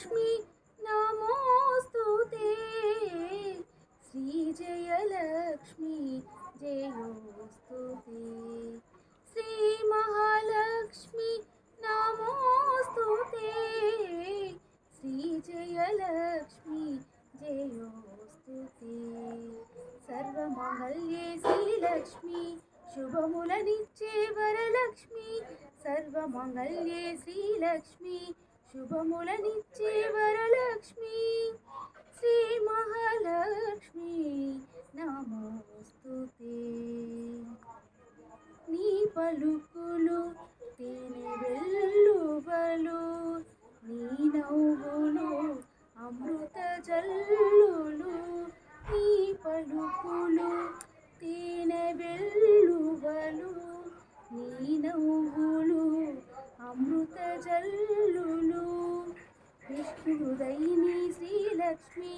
లక్ష్మి నమోస్తు శ్రీ జయలక్ష్మి జయోస్తు శ్రీ మహాలక్ష్మి నమోస్తు శ్రీ జయలక్ష్మి జయోస్తు సర్వమంగళ్యే శ్రీలక్ష్మి శుభములనిచ్చే వరలక్ష్మి. సర్వమంగళ్యే శ్రీలక్ష్మి శుభములనిచ్చే వరలక్ష్మి శ్రీ మహాలక్ష్మి నమోస్తుతే నీ పలుకులు తేనె వెల్లువలు నీ నవ్వులు అమృత జల్లులు. నీ పలుకులు తేనె వెల్లువలు నీ నవ్వులు అమృత జల్లులు. విష్ణుదైని శ్రీలక్ష్మి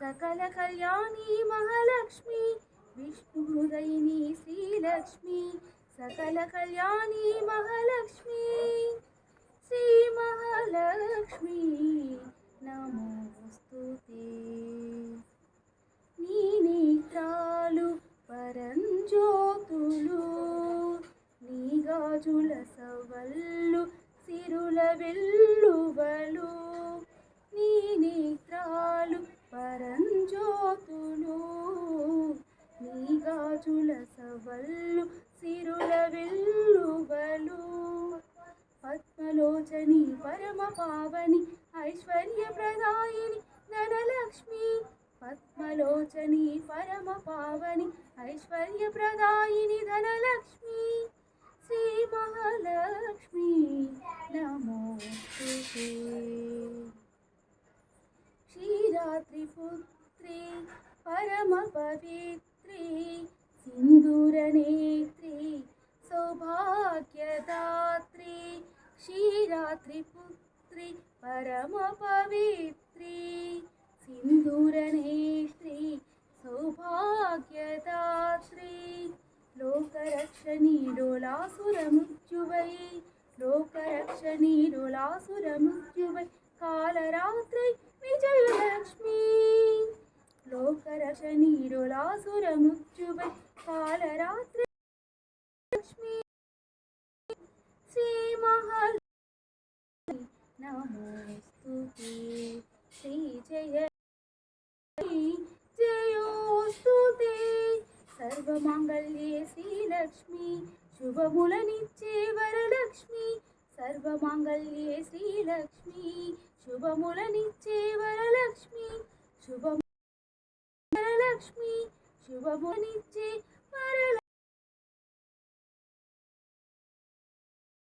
సకల కళ్యాణి మహాలక్ష్మి విష్ణుదైని శ్రీలక్ష్మి సకల కళ్యాణి మహాలక్ష్మి. శ్రీ మహాలక్ష్మి నమోస్తుతే నీ నేత్రాలు పరంజ్యోతులు నీ గాజుల సవల్లు సిరుల వెల్లువలు రాజుల సవల్లు సిరుల వెల్లువలు. పద్మలోచని పరమ పావని ఐశ్వర్య ప్రదాయిని ధనలక్ష్మి. పద్మలోచని పరమ పావని ఐశ్వర్య ప్రదాయిని ధనలక్ష్మి. శ్రీ మహాలక్ష్మి నమో శ్రీరాత్రి పుత్రి పరమ పవిత్ర. സിന്ദൂരനേത്രി സൗഭാഗ്യദാത്രി ക്ഷീരാത്രിപുത്രി പരമപവിത്രീ സിന്ദൂരനേത്രി സൗഭാഗ്യദാത്രി ലോകരക്ഷണീരുലാസുരമുച്ചുവൈ ലോകരക്ഷണീരുലാസുരമുച്ചുവൈ കാലരാത്രി లోకరక్షణి డోలాసురముజ్జువై కాలరాత్రి లక్ష్మి శ్రీ మహల్ నమోస్తు శ్రీ జయ జయోస్తుతే. సర్వమంగళ్యే శ్రీలక్ష్మి శుభములనిచ్చే వరలక్ష్మి. సర్వమంగళ్యే శ్రీలక్ష్మి శుభములనిచ్చే వరలక్ష్మి. శుభ వరలక్ష్మి శుభమునిచ్చి వరల